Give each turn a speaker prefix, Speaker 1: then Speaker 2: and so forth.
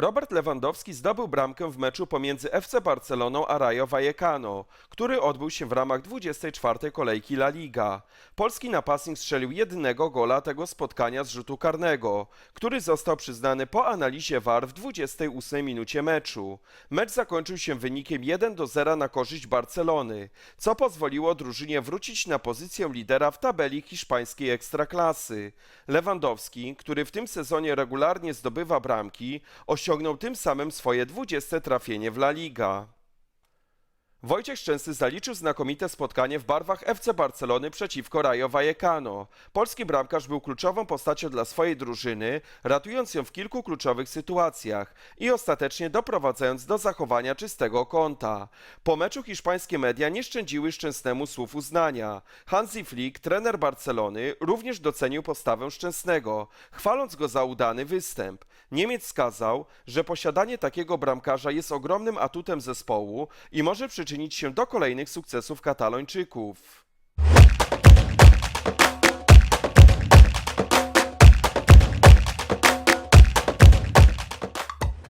Speaker 1: Robert Lewandowski zdobył bramkę w meczu pomiędzy FC Barceloną a Rayo Vallecano, który odbył się w ramach 24. kolejki La Liga. Polski napastnik strzelił jednego gola tego spotkania z rzutu karnego, który został przyznany po analizie VAR w 28 minucie meczu. Mecz zakończył się wynikiem 1 do 0 na korzyść Barcelony, co pozwoliło drużynie wrócić na pozycję lidera w tabeli hiszpańskiej ekstraklasy. Lewandowski, który w tym sezonie regularnie zdobywa bramki, osiągnął tym samym swoje 20 trafienie w La Liga. Wojciech Szczęsny zaliczył znakomite spotkanie w barwach FC Barcelony przeciwko Rayo Vallecano. Polski bramkarz był kluczową postacią dla swojej drużyny, ratując ją w kilku kluczowych sytuacjach i ostatecznie doprowadzając do zachowania czystego konta. Po meczu hiszpańskie media nie szczędziły Szczęsnemu słów uznania. Hansi Flick, trener Barcelony, również docenił postawę Szczęsnego, chwaląc go za udany występ. Niemiec wskazał, że posiadanie takiego bramkarza jest ogromnym atutem zespołu i może przyczynić się do kolejnych sukcesów katalończyków.